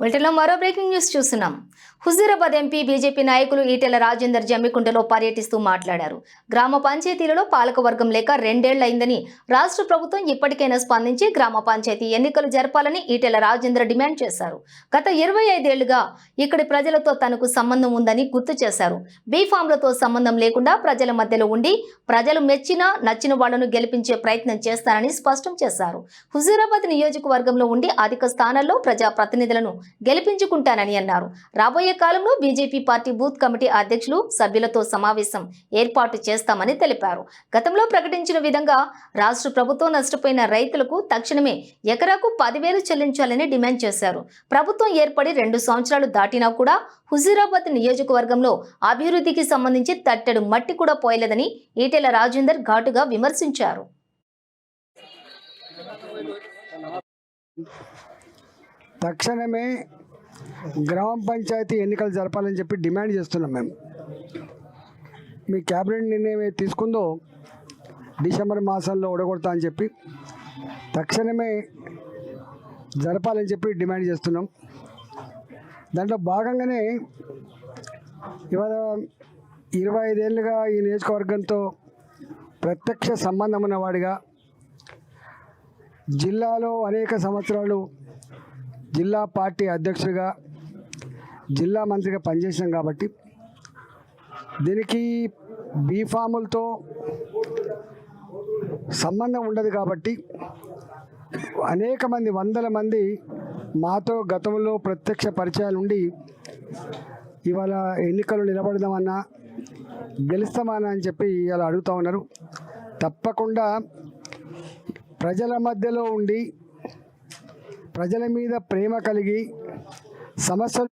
బులెటిన్లో మరో breaking news చూస్తున్నాం. హుజూరాబాద్ ఎంపీ బీజేపీ నాయకులు ఈటెల రాజేందర్ జమ్మికుంటలో పర్యటిస్తూ మాట్లాడారు. గ్రామ పంచాయతీలలో పాలకవర్గం లేక రెండేళ్ళైందని రాష్ట్ర ప్రభుత్వం ఇప్పటికైనా స్పందించి గ్రామ పంచాయతీ ఎన్నికలు జరపాలని ఈటెల రాజేందర్ డిమాండ్ చేశారు. గత ఇరవై ఐదేళ్ళుగా ఇక్కడి ప్రజలతో తనకు సంబంధం ఉందని గుర్తు చేశారు. బీఫామ్లతో సంబంధం లేకుండా ప్రజల మధ్యలో ఉండి ప్రజలు మెచ్చిన నచ్చిన వాళ్ళను గెలిపించే ప్రయత్నం చేస్తానని స్పష్టం చేశారు. హుజూరాబాద్ నియోజకవర్గంలో ఉండి అధిక స్థానాల్లో ప్రజా ప్రతినిధులను గెలిపించుకుంటానని అన్నారు. రాబోయే కాలంలో బీజేపీ పార్టీ బూత్ కమిటీ అధ్యక్షులు సభ్యులతో సమావేశం ఏర్పాటు చేస్తామని తెలిపారు. గతంలో ప్రకటించిన విధంగా రాష్ట్ర ప్రభుత్వం నష్టపోయిన రైతులకు తక్షణమే ఎకరాకు పదివేలు చెల్లించాలని డిమాండ్ చేశారు. ప్రభుత్వం ఏర్పడి రెండు సంవత్సరాలు దాటినా కూడా హుజూరాబాద్ నియోజకవర్గంలో అభివృద్ధికి సంబంధించి తట్టెడు మట్టి కూడా పోయలేదని ఈటెల రాజేందర్ ఘాటుగా విమర్శించారు. తక్షణమే గ్రామ పంచాయతీ ఎన్నికలు జరపాలని చెప్పి డిమాండ్ చేస్తున్నాం మేము. మీ క్యాబినెట్ నిర్ణయం ఏది తీసుకుందో డిసెంబర్ మాసంలో ఓడగొడతా అని చెప్పి తక్షణమే జరపాలని చెప్పి డిమాండ్ చేస్తున్నాం. దాంట్లో భాగంగానే ఇవాళ ఇరవై ఐదేళ్ళుగా ఈ నియోజకవర్గంతో ప్రత్యక్ష సంబంధం ఉన్నవాడిగా జిల్లాలో అనేక సంవత్సరాలు జిల్లా పార్టీ అధ్యక్షుడిగా జిల్లా మంత్రిగా పనిచేసాం కాబట్టి దీనికి బీఫాములతో సంబంధం ఉండదు కాబట్టి అనేక మంది వందల మంది మాతో గతంలో ప్రత్యక్ష పరిచయాలు ఉండి ఇవాళ ఎన్నికలు నిలబడదామన్నా గెలుస్తామన్నా అని చెప్పి ఇలా అడుగుతూ ఉన్నారు. తప్పకుండా ప్రజల మధ్యలో ఉండి ప్రజల మీద ప్రేమ కలిగి సమస్యలు